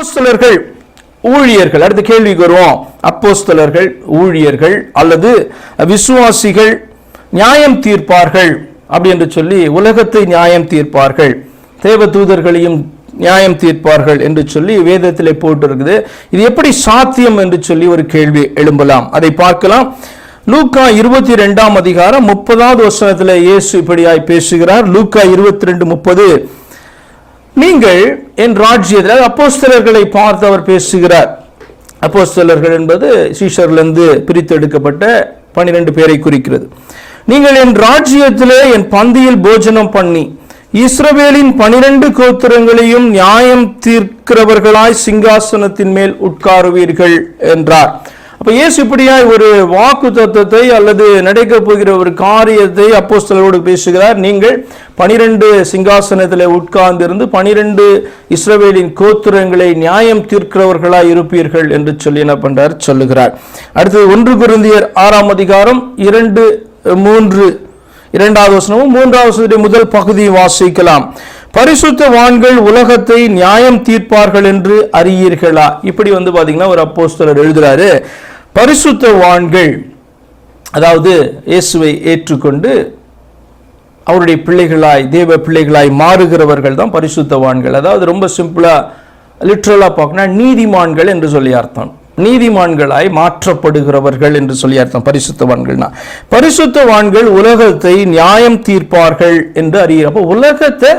அப்போஸ்தலர்கள் ஊழியர்கள் அடுத்த கேள்விக்கு வருவோம். அப்போஸ்தலர்கள் ஊழியர்கள் அல்லது விசுவாசிகள் நியாயம் தீர்ப்பார்கள் அப்படி என்று சொல்லி உலகத்தை நியாயம் தீர்ப்பார்கள். தேவ தூதர்களையும் நியாயம் தீர்ப்பார்கள் என்று சொல்லி வேதத்திலே போட்டிருக்குது. இது எப்படி சாத்தியம் என்று சொல்லி ஒரு கேள்வி எழும்பலாம். அதை பார்க்கலாம். லூக்கா இருபத்தி ரெண்டாம் அதிகாரம் முப்பதாவது வசனத்தில் இயேசு இப்படியாய் பேசுகிறார். லூக்கா இருபத்தி ரெண்டு முப்பது. நீங்கள் என் ராஜ்யத்தில் அப்போஸ்தலர்களை பார்த்து அவர் பேசுகிறார். அப்போஸ்தலர்கள் என்பது சீஷர்லேருந்து பிரித்தெடுக்கப்பட்ட பன்னிரெண்டு பேரை குறிக்கிறது. நீங்கள் என் ராஜ்யத்திலே என் பந்தியில் போஜனம் பண்ணி இஸ்ரவேலின் பனிரெண்டு கோத்திரங்களையும் நியாயம் தீர்க்கிறவர்களாய் சிங்காசனத்தின் மேல் உட்காருவீர்கள் என்றார். அப்போ இயேசு இப்படியாய் ஒரு வாக்கு தத்துவத்தை அல்லது நடக்க போகிற ஒரு காரியத்தை அப்போஸ்தலரோடு பேசுகிறார். நீங்கள் பனிரெண்டு சிங்காசனத்தில் உட்கார்ந்திருந்து பனிரெண்டு இஸ்ரவேலின் கோத்திரங்களை நியாயம் தீர்க்கிறவர்களாய் இருப்பீர்கள் என்று சொல்லி என்ன பண்றார்? சொல்லுகிறார். அடுத்தது ஒன்று குருந்தியர் ஆறாம் அதிகாரம் இரண்டு மூன்று இரண்டாவது வசனமும் மூன்றாவது முதல் பகுதியை வாசிக்கலாம். பரிசுத்தவான்கள் உலகத்தை நியாயம் தீர்ப்பார்கள் என்று அறியீர்களா? இப்படி வந்து பாத்தீங்கன்னா ஒரு அப்போஸ்தலர் எழுதுறாரு. பரிசுத்தவான்கள் அதாவது இயேசுவை ஏற்றுக்கொண்டு அவருடைய பிள்ளைகளாய் தேவ பிள்ளைகளாய் மாறுகிறவர்கள் தான் பரிசுத்தவான்கள். அதாவது ரொம்ப சிம்பிளாக லிட்ரலாக பார்க்கணும் நீதிமான்கள் என்று சொல்லி அர்த்தம். நீதிமான்களாய் மாற்றப்படுகிறவர்கள் என்று சொல்லி அர்த்தம் பரிசுத்தவான்கள்னா. பரிசுத்தவான்கள் உலகத்தை நியாயம் தீர்ப்பார்கள் என்று அறிகிறப்போ உலகத்தை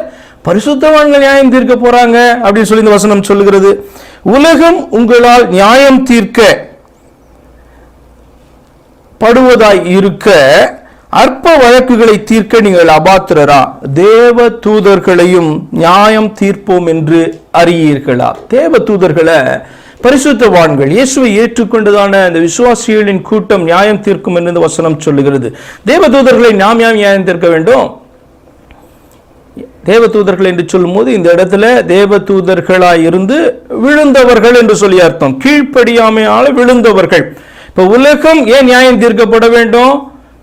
பரிசுத்தவான்கள் நியாயம் தீர்க்க போறாங்க அப்படின்னு சொல்லி இந்த வசனம் சொல்லுகிறது. உலகம் உங்களால் நியாயம் தீர்க்க படுவதாய் இருக்க அற்ப வழக்குகளை தீர்க்க நீங்கள் அபாத்திரரா? தேவ தூதர்களையும் நியாயம் தீர்ப்போம் என்று அறியீர்களா? தேவ தூதர்களை பரிசுத்தவான்கள் இயேசுவை ஏற்றுக்கொண்டதான இந்த விசுவாசிகளின் கூட்டம் நியாயம் தீர்க்கும் என்று இந்த வசனம் சொல்லுகிறது. தேவ தூதர்களை நாம் யாம் நியாயம் தீர்க்க வேண்டும்? தேவ தூதர்கள் என்று சொல்லும்போது இந்த இடத்துல தேவ தூதர்களாய் இருந்து விழுந்தவர்கள் என்று சொல்லி அர்த்தம். கீழ்ப்படியாமையால விழுந்தவர்கள். இப்போ உலகம் ஏன் நியாயம் தீர்க்கப்பட வேண்டும்?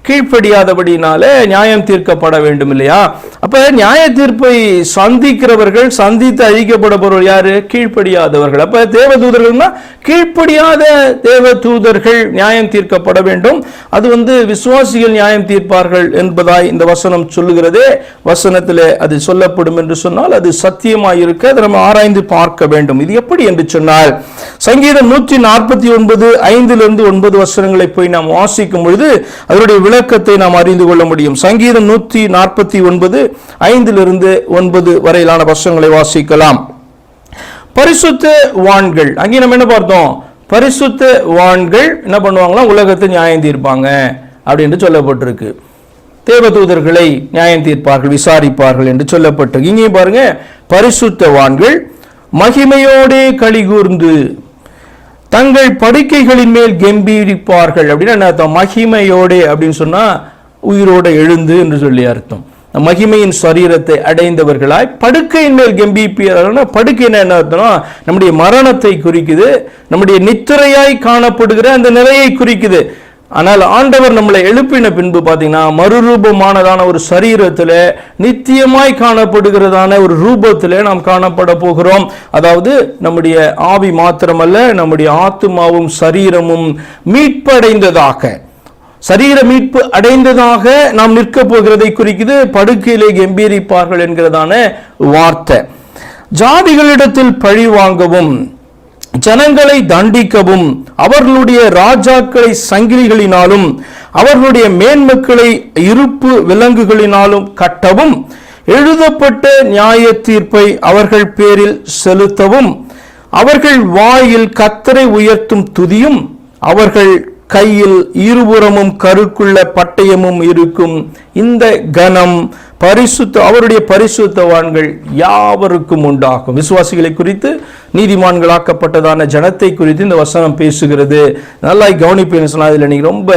கீழ்ப்படியாதபடினாலே நியாயம் தீர்க்கப்பட வேண்டும் இல்லையா அப்ப நியாய தீர்ப்பை சந்திக்கிறவர்கள் சந்தித்து அழிக்கப்படுபவர்கள் யாரு? கீழ்ப்படியாதவர்கள். அப்ப தேவ தூதர்கள்னா கீழ்ப்படியாத தேவ தூதர்கள் நியாயம் தீர்க்கப்பட வேண்டும். அது வந்து விசுவாசிகள் நியாயம் தீர்ப்பார்கள் என்பதாய் இந்த வசனம் சொல்லுகிறதே. வசனத்திலே அது சொல்லப்படும் என்று சொன்னால் அது சத்தியமாயிருக்க. அதை நம்ம ஆராய்ந்து பார்க்க வேண்டும். இது எப்படி என்று சொன்னால் சங்கீதம் நூற்றி நாற்பத்தி ஒன்பது ஐந்திலிருந்து ஒன்பது வசனங்களை போய் நாம் வாசிக்கும் பொழுது அதனுடைய விளை விளக்கத்தை நாம் அறிந்து கொள்ள முடியும். சங்கீதம் நூற்றி நாற்பத்தி ஒன்பது ஐந்திலிருந்து ஒன்பது வரையிலான வசனங்களை வாசிக்கலாம். பரிசுத்த வான்கள். அங்கே நம்ம என்ன பார்த்தோம்? பரிசுத்த வான்கள் என்ன பண்ணுவாங்களா உலகத்தை நியாயம் தீர்ப்பாங்க அப்படின்னு சொல்லப்பட்டிருக்கு. தேவதூதர்களை நியாயம் தீர்ப்பார்கள் விசாரிப்பார்கள் என்று சொல்லப்பட்டிருக்கு. இங்கேயும் பாருங்க பரிசுத்தவான்கள் மகிமையோடே கலிகூர்ந்து தங்கள் படுக்கைகளின் மேல் கம்பீரிப்பார்கள் அப்படின்னு என்ன அர்த்தம்? மகிமையோடே அப்படின்னு சொன்னா உயிரோடு எழுந்து என்று சொல்லி அர்த்தம். மகிமையின் சரீரத்தை அடைந்தவர்களாய் படுக்கையின் மேல் கம்பீப்பியர்கள்னா படுக்கை என்ன அர்த்தம்னா நம்முடைய மரணத்தை குறிக்குது நம்முடைய நித்திரையாய் காணப்படுகிற அந்த நிலையை குறிக்குது. ஆனால் ஆண்டவர் நம்மளை எழுப்பின பின்பு பார்த்தீங்கன்னா மறுரூபமானதான ஒரு சரீரத்தில் நித்தியமாய் காணப்படுகிறதான ஒரு ரூபத்தில் நாம் காணப்பட போகிறோம். அதாவது நம்முடைய ஆவி மாத்திரமல்ல நம்முடைய ஆத்துமாவும் சரீரமும் மீட்படைந்ததாக. சரீர மீட்பு அடைந்ததாக நாம் நிற்க போகிறதை குறிக்குது படுக்கையிலே கம்பீரிப்பார்கள் என்கிறதான வார்த்தை. ஜாதிகளிடத்தில் பழி வாங்கவும் ஜனங்களை தண்டிக்கவும் அவர்களுடைய ராஜாக்களை சங்கிலிகளினாலும் அவர்களுடைய மேன்மக்களை இருப்பு விலங்குகளினாலும் கட்டவும் எழுதப்பட்ட நியாய தீர்ப்பை அவர்கள் பேரில் செலுத்தவும் அவர்கள் வாயில் கத்தரை உயர்த்தும் துதியும் அவர்கள் கையில் இருபுறமும் கருக்குள்ள பட்டயமும் இருக்கும். இந்த கனம் பரிசுத்த அவருடைய பரிசுத்தவான்கள் யாவருக்கும் உண்டாகும். விசுவாசிகளை குறித்து நீதிமான்களாக்கப்பட்டதான ஜனத்தை குறித்து இந்த வசனம் பேசுகிறது. நல்லா கவனிப்பேன்னு சொன்னா இதில் நீங்க ரொம்ப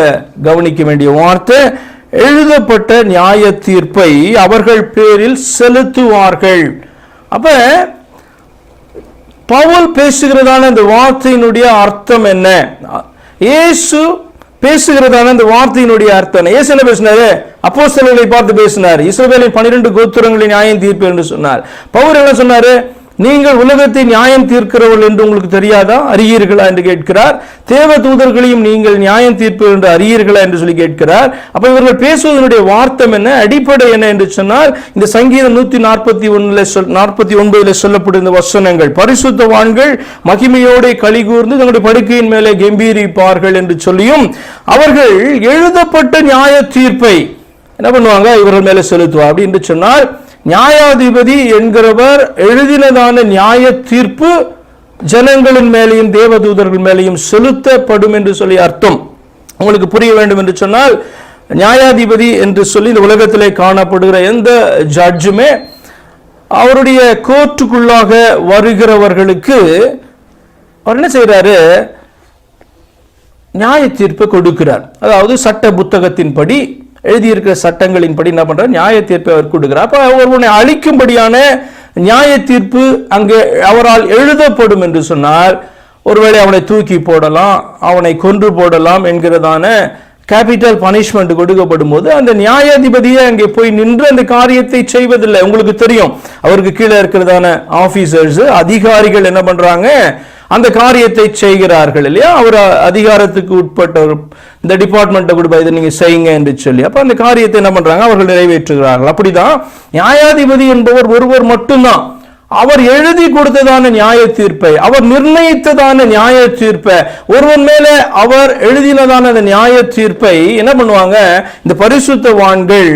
கவனிக்க வேண்டிய வார்த்தை எழுதப்பட்ட நியாய தீர்ப்பை அவர்கள் பேரில் செலுத்துவார்கள். அப்ப பவுல் பேசுகிறதான இந்த வார்த்தையினுடைய அர்த்தம் என்ன? இயேசு பேசுகிறதான இந்த வார்த்தையினுடைய அர்த்தம் என்ன? இயேசு என்ன பேசினாரு? அப்போஸ்தலர்களை பார்த்து பேசினார். இஸ்ரவேலின் பன்னிரெண்டு கோத்திரங்களின் நியாயம் தீர்ப்பு என்று சொன்னார். பவுல் என்ன சொன்னாரு? நீங்கள் உலகத்தை நியாயம் தீர்க்கிறவர்கள் என்று உங்களுக்கு தெரியாதா? அறியீர்களா என்று கேட்கிறார். தேவ தூதர்களையும் நீங்கள் நியாயம் தீர்ப்பு என்று அறியீர்களா என்று சொல்லி கேட்கிறார். அப்ப இவர்கள் பேசுவதனுடைய வார்த்தம் என்ன? அடிப்படை என்ன என்று சொன்னால் இந்த சங்கீதம் நூத்தி நாற்பத்தி ஒன்னுல சொல் நாற்பத்தி ஒன்பதுல சொல்லப்படும் இந்த வசனங்கள் பரிசுத்தவான்கள் மகிமையோட களி கூர்ந்து தங்களுடைய படுக்கையின் மேலே கம்பீரிப்பார்கள் என்று சொல்லியும் அவர்கள் எழுதப்பட்ட நியாய தீர்ப்பை என்ன பண்ணுவாங்க? இவர்கள் மேலே செலுத்துவா அப்படி என்று சொன்னால் நியாயாதிபதி என்கிறவர் எழுதினதான நியாய தீர்ப்பு ஜனங்களின் மேலேயும் தேவதூதர்கள் மேலேயும் செலுத்தப்படும் என்று சொல்லி அர்த்தம். உங்களுக்கு புரிய வேண்டும் என்று சொன்னால் நியாயாதிபதி என்று சொல்லி இந்த உலகத்திலே காணப்படுகிற எந்த ஜட்ஜுமே அவருடைய கோர்ட்டுக்குள்ளாக வருகிறவர்களுக்கு அவர் என்ன செய்கிறாரு? நியாய தீர்ப்பை கொடுக்கிறார். அதாவது சட்ட புத்தகத்தின்படி எழுதியிருக்கிற சட்டங்களின்படி என்ன பண்ணுறார் நியாய தீர்ப்பை அவர் கொடுக்கிறார். அவர் ஒருவனை அழிக்கும்படியான நியாய தீர்ப்பு அங்கே அவரால் எழுதப்படும் என்று சொன்னால் ஒருவேளை அவனை தூக்கி போடலாம் அவனை கொன்று போடலாம் என்கிறதான கேபிட்டல் பனிஷ்மெண்ட் கொடுக்கப்படும் போது அந்த நியாயாதிபதியே அங்கே போய் நின்று அந்த காரியத்தை செய்வதில்லை. உங்களுக்கு தெரியும் அவருக்கு கீழே இருக்கிறதான ஆபீசர்ஸ் அதிகாரிகள் என்ன பண்றாங்க? அந்த காரியத்தை செய்கிறார்கள் இல்லையா? அவர் அதிகாரத்துக்கு உட்பட்ட ஒரு இந்த டிபார்ட்மெண்ட்டை கொடுப்பா இதை நீங்கள் செய்யுங்க என்று சொல்லி. அப்போ அந்த காரியத்தை என்ன பண்ணுறாங்க அவர்கள் நிறைவேற்றுகிறார்கள். அப்படிதான் நியாயாதிபதி என்பவர் ஒருவர் மட்டும்தான். அவர் எழுதி கொடுத்ததான நியாய தீர்ப்பை அவர் நிர்ணயித்ததான நியாய தீர்ப்பை ஒருவன் மேல அவர் எழுதினதான அந்த நியாய தீர்ப்பை என்ன பண்ணுவாங்க? இந்த பரிசுத்தவான்கள்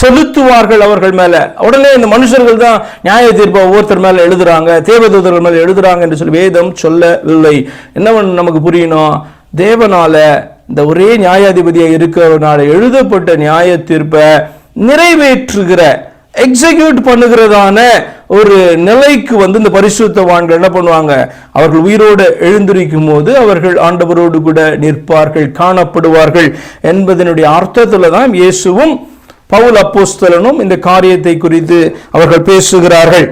செலுத்துவார்கள் அவர்கள் மேல. உடனே இந்த மனுஷர்கள் தான் நியாய தீர்ப்பை ஒவ்வொருத்தர் மேல எழுதுறாங்க தேவதூதர்கள் மேல எழுதுறாங்க என்று சொல்லி வேதம் சொல்லவில்லை. என்ன நமக்கு புரியணும்? தேவனால இந்த ஒரே நியாயாதிபதியாக இருக்கிறவனால எழுதப்பட்ட நியாய தீர்ப்பை நிறைவேற்றுகிற எக்ஸிக்யூட் பண்ணுகிறதான ஒரு நிலைக்கு வந்து இந்த பரிசுத்தவான்கள் என்ன பண்ணுவாங்க? அவர்கள் உயிரோடு எழுந்திருக்கும் போது அவர்கள் ஆண்டவரோடு கூட நிற்பார்கள் காணப்படுவார்கள் என்பதனுடைய அர்த்தத்தில் தான் இயேசுவும் பவுல் அப்போஸ்தலனும் இந்த காரியத்தை குறித்து அவர்கள் பேசுகிறார்கள்.